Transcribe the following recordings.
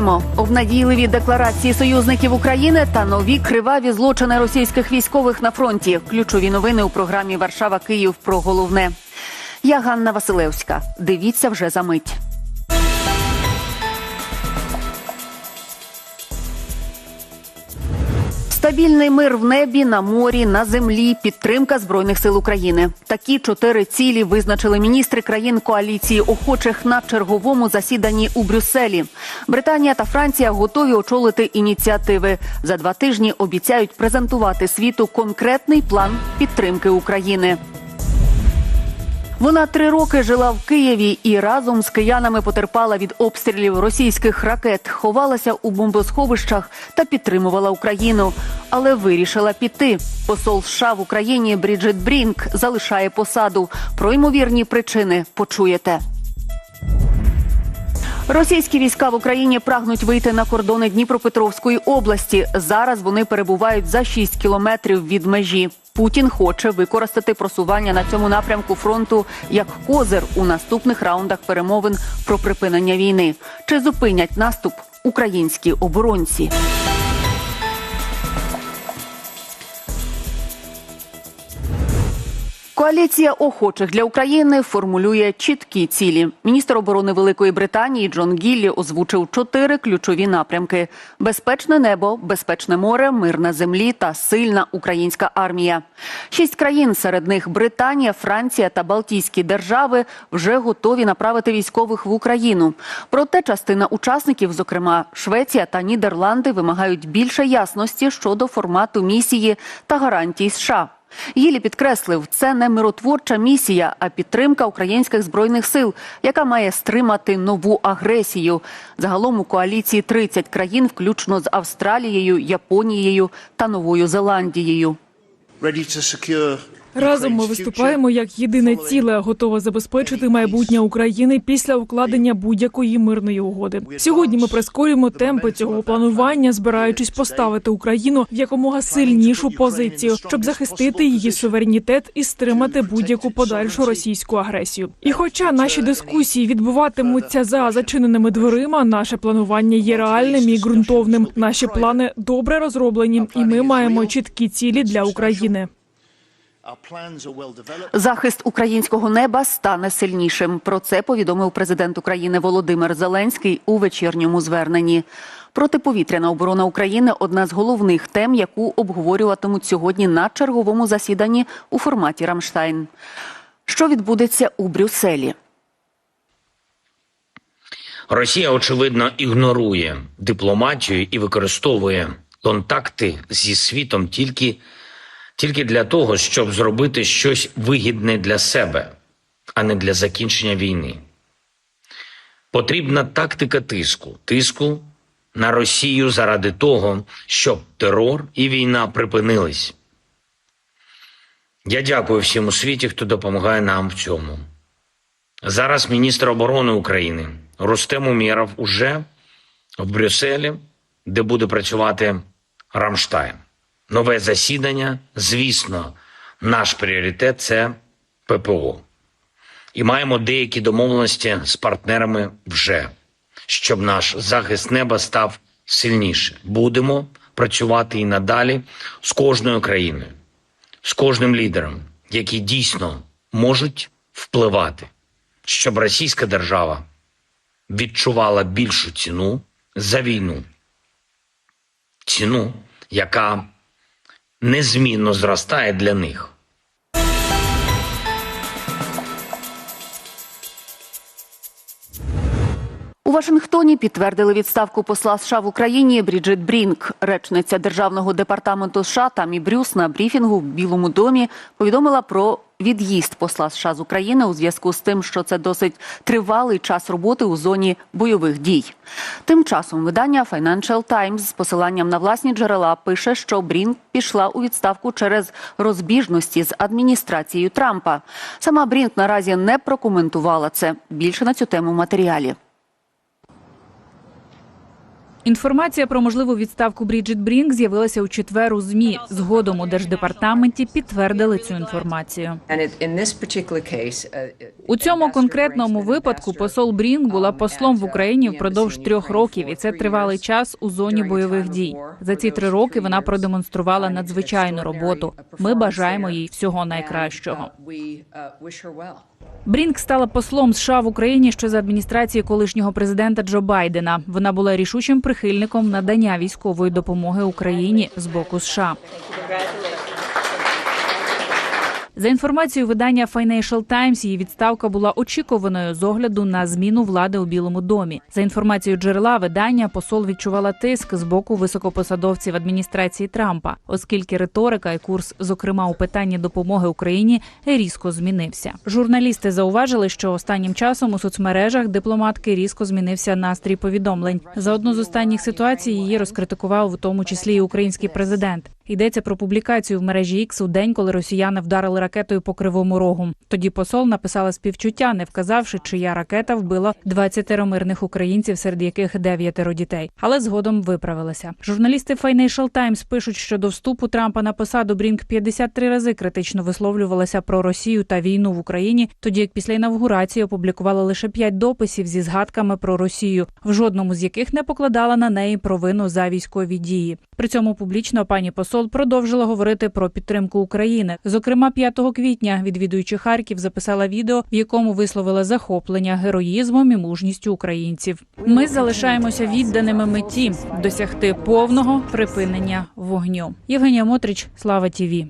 Слухаємо обнадійливі декларації союзників України та нові криваві злочини російських військових на фронті. Ключові новини у програмі Варшава Київ про головне. Я Ганна Василевська. Дивіться вже за мить. Стабільний мир в небі, на морі, на землі, підтримка збройних сил України. Такі чотири цілі визначили міністри країн коаліції охочих на черговому засіданні у Брюсселі. Британія та Франція готові очолити ініціативи. За два тижні обіцяють презентувати світу конкретний план підтримки України. Вона три роки жила в Києві і разом з киянами потерпала від обстрілів російських ракет, ховалася у бомбосховищах та підтримувала Україну, але вирішила піти. Посол США в Україні Бріджит Брінк залишає посаду. Про ймовірні причини почуєте. Російські війська в Україні прагнуть вийти на кордони Дніпропетровської області. Зараз вони перебувають за 6 кілометрів від межі. Путін хоче використати просування на цьому напрямку фронту як козир у наступних раундах перемовин про припинення війни. Чи зупинять наступ українські оборонці? Коаліція охочих для України формулює чіткі цілі. Міністр оборони Великої Британії Джон Гіллі озвучив чотири ключові напрямки: безпечне небо, безпечне море, мир на землі та сильна українська армія. Шість країн, серед них Британія, Франція та Балтійські держави, вже готові направити військових в Україну. Проте частина учасників, зокрема Швеція та Нідерланди, вимагають більше ясності щодо формату місії та гарантій США. Гілі підкреслив, це не миротворча місія, а підтримка українських збройних сил, яка має стримати нову агресію. Загалом у коаліції 30 країн, включно з Австралією, Японією та Новою Зеландією. Разом ми виступаємо як єдине ціле, готове забезпечити майбутнє України після укладення будь-якої мирної угоди. Сьогодні ми прискорюємо темпи цього планування, збираючись поставити Україну в якомога сильнішу позицію, щоб захистити її суверенітет і стримати будь-яку подальшу російську агресію. І, хоча наші дискусії відбуватимуться за зачиненими дверима, наше планування є реальним і ґрунтовним. Наші плани добре розроблені, і ми маємо чіткі цілі для України. Захист українського неба стане сильнішим. Про це повідомив президент України Володимир Зеленський у вечірньому зверненні. Протиповітряна оборона України одна з головних тем, яку обговорюватимуть сьогодні на черговому засіданні у форматі Рамштайн. Що відбудеться у Брюсселі? Росія очевидно ігнорує дипломатію і використовує контакти зі світом тільки, тільки для того, щоб зробити щось вигідне для себе, а не для закінчення війни. Потрібна тактика тиску, тиску на Росію заради того, щоб терор і війна припинились. Я дякую всім у світі, хто допомагає нам в цьому. Зараз міністр оборони України Рустем Умєров уже в Брюсселі, де буде працювати Рамштайн. Нове засідання. Звісно, наш пріоритет це ППО. І маємо деякі домовленості з партнерами вже, щоб наш захист неба став сильніше. Будемо працювати і надалі з кожною країною, з кожним лідером, які дійсно можуть впливати, щоб російська держава відчувала більшу ціну за війну. Ціну, яка незмінно зростає для них. У Вашингтоні підтвердили відставку посла США в Україні Бріджит Брінк. Речниця державного департаменту США Тамі Брюс на брифінгу в Білому домі повідомила про від'їзд посла США з України у зв'язку з тим, що це досить тривалий час роботи у зоні бойових дій. Тим часом видання Financial Times з посиланням на власні джерела пише, що Брінк пішла у відставку через розбіжності з адміністрацією Трампа. Сама Брінк наразі не прокоментувала це. Більше на цю тему в матеріалі. Інформація про можливу відставку Бріджит Брінк з'явилася у четвер у змі. Згодом у держдепартаменті підтвердили цю інформацію. У цьому конкретному випадку посол Брінк була послом в Україні впродовж трьох років, і це тривалий час у зоні бойових дій. За ці три роки вона продемонструвала надзвичайну роботу. Ми бажаємо їй всього найкращого. Брінк стала послом США в Україні ще за адміністрації колишнього президента Джо Байдена. Вона була рішучим прихильником надання військової допомоги Україні з боку США. За інформацією видання Financial Times, її відставка була очікуваною з огляду на зміну влади у Білому домі. За інформацією джерела видання, посол відчувала тиск з боку високопосадовців адміністрації Трампа, оскільки риторика і курс, зокрема у питанні допомоги Україні, різко змінився. Журналісти зауважили, що останнім часом у соцмережах дипломатки різко змінився настрій повідомлень. За одну з останніх ситуацій її розкритикував у тому числі і український президент. Йдеться про публікацію в мережі X у день, коли росіяни вдарили ракетою по кривому рогу. Тоді посол написала співчуття, не вказавши, чия ракета вбила 20 мирних українців, серед яких дев'ятеро дітей. Але згодом виправилася. Журналісти Financial Times пишуть, що до вступу Трампа на посаду Брінк 53 рази критично висловлювалася про Росію та війну в Україні, тоді як після інавгурації опублікувала лише п'ять дописів зі згадками про Росію, в жодному з яких не покладала на неї провину за військові дії. При цьому публічно пані посол продовжила говорити про підтримку України. Зокрема, 5 квітня, відвідуючи Харків, записала відео, в якому висловила захоплення героїзмом і мужністю українців. Ми залишаємося відданими меті досягти повного припинення вогню. Євгенія Мотрич, Слава Тіві.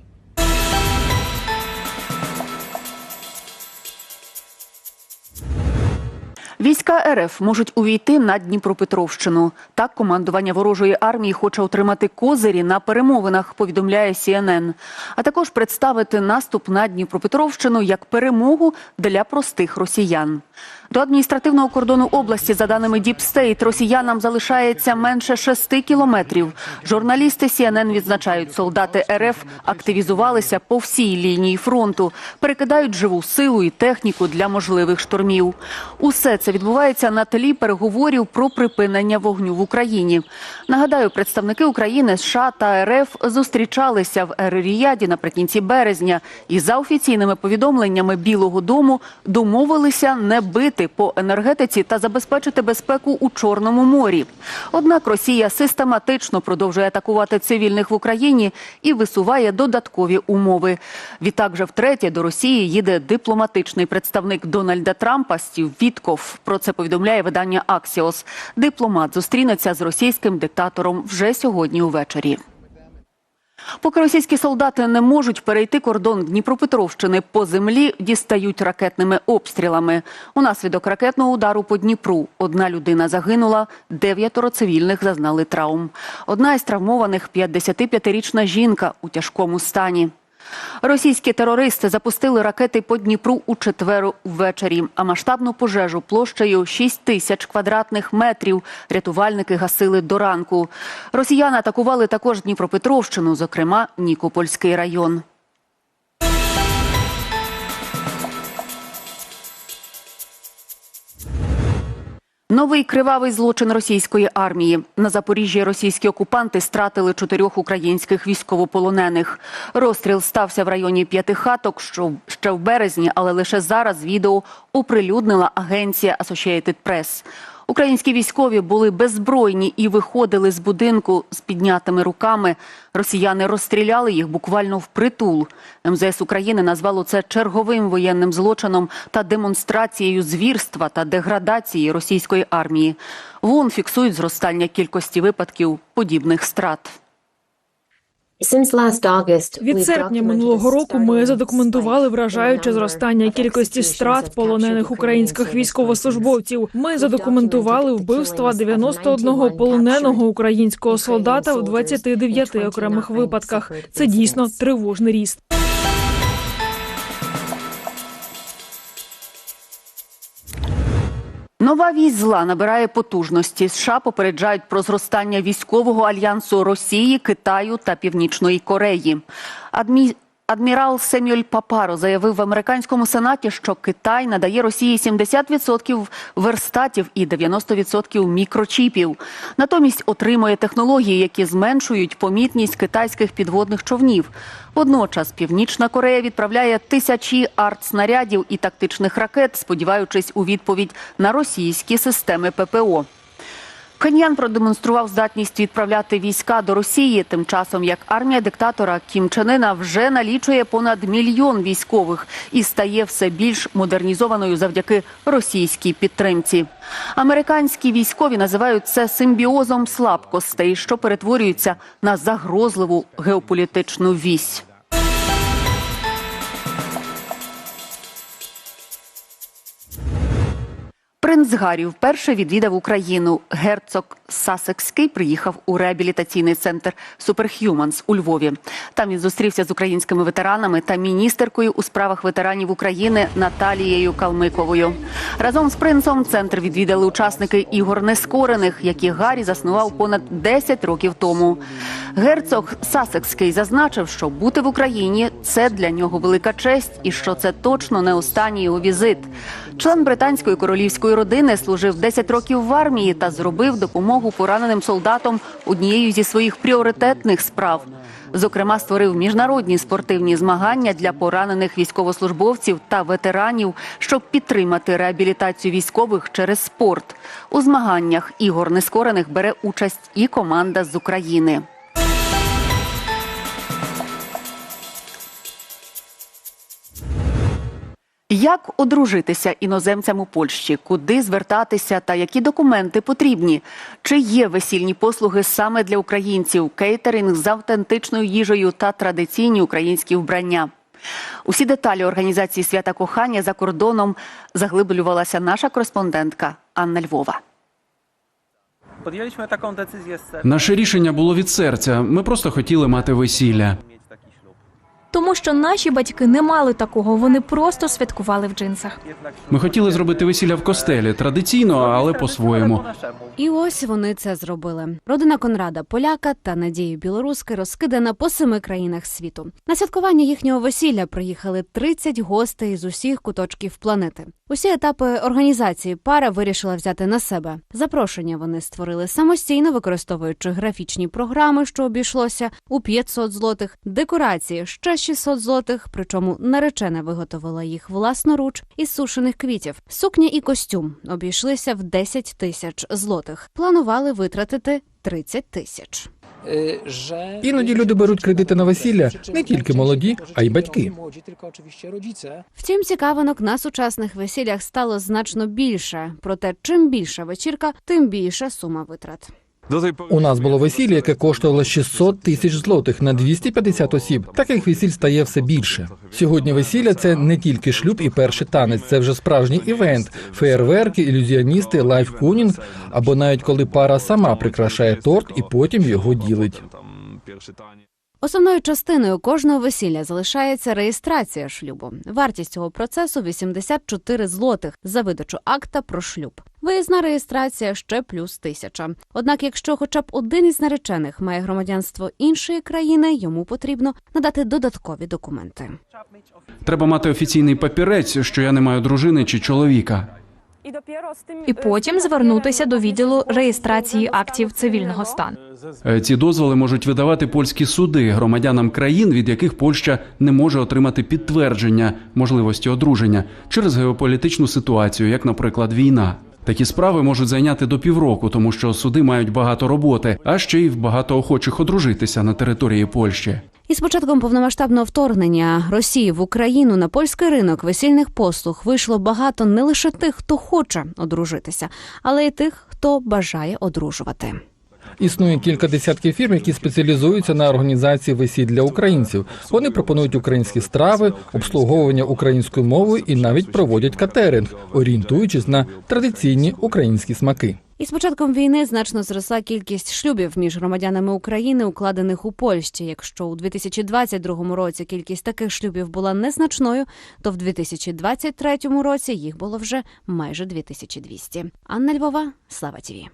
Війська РФ можуть увійти на Дніпропетровщину. Так командування ворожої армії хоче отримати козирі на перемовинах. Повідомляє CNN. а також представити наступ на Дніпропетровщину як перемогу для простих росіян. До адміністративного кордону області, за даними Діпстейт, росіянам залишається менше шести кілометрів. Журналісти CNN відзначають, солдати РФ активізувалися по всій лінії фронту, перекидають живу силу і техніку для можливих штурмів. Усе це відбувається на тлі переговорів про припинення вогню в Україні. Нагадаю, представники України, США та РФ зустрічалися в Ер-Ріяді наприкінці березня і за офіційними повідомленнями Білого Дому домовилися не бити по енергетиці та забезпечити безпеку у Чорному морі. Однак Росія систематично продовжує атакувати цивільних в Україні і висуває додаткові умови. Відтак же втретє до Росії їде дипломатичний представник Дональда Трампа Стів Вітков. Про це повідомляє видання Аксіос. Дипломат зустрінеться з російським диктатором вже сьогодні увечері. Поки російські солдати не можуть перейти кордон Дніпропетровщини по землі, дістають ракетними обстрілами. Унаслідок ракетного удару по Дніпру одна людина загинула, дев'ятеро цивільних зазнали травм. Одна із травмованих – 55-річна жінка у тяжкому стані. Російські терористи запустили ракети по Дніпру у четверо ввечері, а масштабну пожежу площею 6 тисяч квадратних метрів рятувальники гасили до ранку. Росіяни атакували також Дніпропетровщину, зокрема Нікопольський район. Новий кривавий злочин російської армії на Запоріжжі. Російські окупанти стратили чотирьох українських військовополонених. Розстріл стався в районі п'яти хаток, що ще в березні, але лише зараз відео оприлюднила агенція Associated Press. Українські військові були беззбройні і виходили з будинку з піднятими руками. Росіяни розстріляли їх буквально впритул. МЗС України назвало це черговим воєнним злочином та демонстрацією звірства та деградації російської армії. ВОН фіксують зростання кількості випадків подібних страт. Від серпня минулого року ми задокументували вражаюче зростання кількості страт полонених українських військовослужбовців. Ми задокументували вбивства 91 полоненого українського солдата в 29 окремих випадках. Це дійсно тривожний ріст. Нова вісь зла набирає потужності. США попереджають про зростання військового альянсу Росії, Китаю та Північної Кореї. Адмі... Адмірал Семюель Папаро заявив в американському сенаті, що Китай надає Росії 70% верстатів і 90% мікрочіпів. Натомість отримує технології, які зменшують помітність китайських підводних човнів. Водночас Північна Корея відправляє тисячі артснарядів і тактичних ракет, сподіваючись у відповідь на російські системи ППО. Пхеньян продемонстрував здатність відправляти війська до Росії, тим часом як армія диктатора Кім Чен Ына вже налічує понад мільйон військових і стає все більш модернізованою завдяки російській підтримці. Американські військові називають це симбіозом слабкостей, що перетворюються на загрозливу геополітичну вісь. Гаррі вперше відвідав Україну. Герцог Сасекський приїхав у реабілітаційний центр Superhumans у Львові. Там він зустрівся з українськими ветеранами та міністеркою у справах ветеранів України Наталією Калмиковою. Разом з принцом центр відвідали учасники ігор нескорених, які Гаррі заснував понад 10 років тому. Герцог Сасекський зазначив, що бути в Україні це для нього велика честь, і що це точно не останній його візит. Член британської королівської родини служив 10 років в армії та зробив допомогу пораненим солдатам однією зі своїх пріоритетних справ. Зокрема, створив міжнародні спортивні змагання для поранених військовослужбовців та ветеранів, щоб підтримати реабілітацію військових через спорт. У змаганнях ігор нескорених бере участь і команда з України. Як одружитися іноземцям у Польщі, куди звертатися та які документи потрібні? Чи є весільні послуги саме для українців, кейтеринг з автентичною їжею та традиційні українські вбрання? Усі деталі організації свята кохання за кордоном заглиблювалася наша кореспондентка Анна Львова. Наше рішення було від серця. Ми просто хотіли мати весілля. Тому що наші батьки не мали такого, вони просто святкували в джинсах. Ми хотіли зробити весілля в костелі, традиційно, але по-своєму. І ось вони це зробили. Родина Конрада Поляка та Надії Білоруски розкидана по семи країнах світу. На святкування їхнього весілля приїхали 30 гостей з усіх куточків планети. Усі етапи організації пара вирішила взяти на себе. Запрошення вони створили самостійно, використовуючи графічні програми, що обійшлося у 500 злотих, декорації ще 600 злотих. Причому наречена виготовила їх власноруч із сушених квітів. Сукня і костюм обійшлися в 10 тисяч злотих. Планували витратити 30 тисяч. Іноді люди беруть кредити на весілля не тільки молоді, а й батьки. Втім, цікавинок на сучасних весіллях стало значно більше. Проте, чим більша вечірка, тим більша сума витрат. У нас було весілля, яке коштувало 600 тисяч злотих на 250 осіб. Таких весіль стає все більше. Сьогодні весілля це не тільки шлюб і перший танець, це вже справжній івент, феєрверки, ілюзіоністи, лайфкунінг, або навіть коли пара сама прикрашає торт і потім його ділить. Основною частиною кожного весілля залишається реєстрація шлюбу. Вартість цього процесу 84 злотих за видачу акта про шлюб. Виїзна реєстрація ще плюс тисяча. Однак, якщо хоча б один із наречених має громадянство іншої країни, йому потрібно надати додаткові документи. Треба мати офіційний папірець, що я не маю дружини чи чоловіка. І потім звернутися до відділу реєстрації актів цивільного стану. Е, Ці дозволи можуть видавати польські суди громадянам країн, від яких Польща не може отримати підтвердження можливості одруження через геополітичну ситуацію, як, наприклад, війна. Такі справи можуть зайняти до півроку, тому що суди мають багато роботи, а ще й багато охочих одружитися на території Польщі. Із початком повномасштабного вторгнення Росії в Україну на польський ринок весільних послуг вийшло багато не лише тих, хто хоче одружитися, але й тих, хто бажає одружувати. Існує кілька десятків фірм, які спеціалізуються на організації весіль для українців. Вони пропонують українські страви, обслуговування українською мовою і навіть проводять катеринг, орієнтуючись на традиційні українські смаки. Із початком війни значно зросла кількість шлюбів між громадянами України, укладених у Польщі. Якщо у 2022 році кількість таких шлюбів була незначною, то в 2023 році їх було вже майже 2200. Анна Львова, Слава Тіві.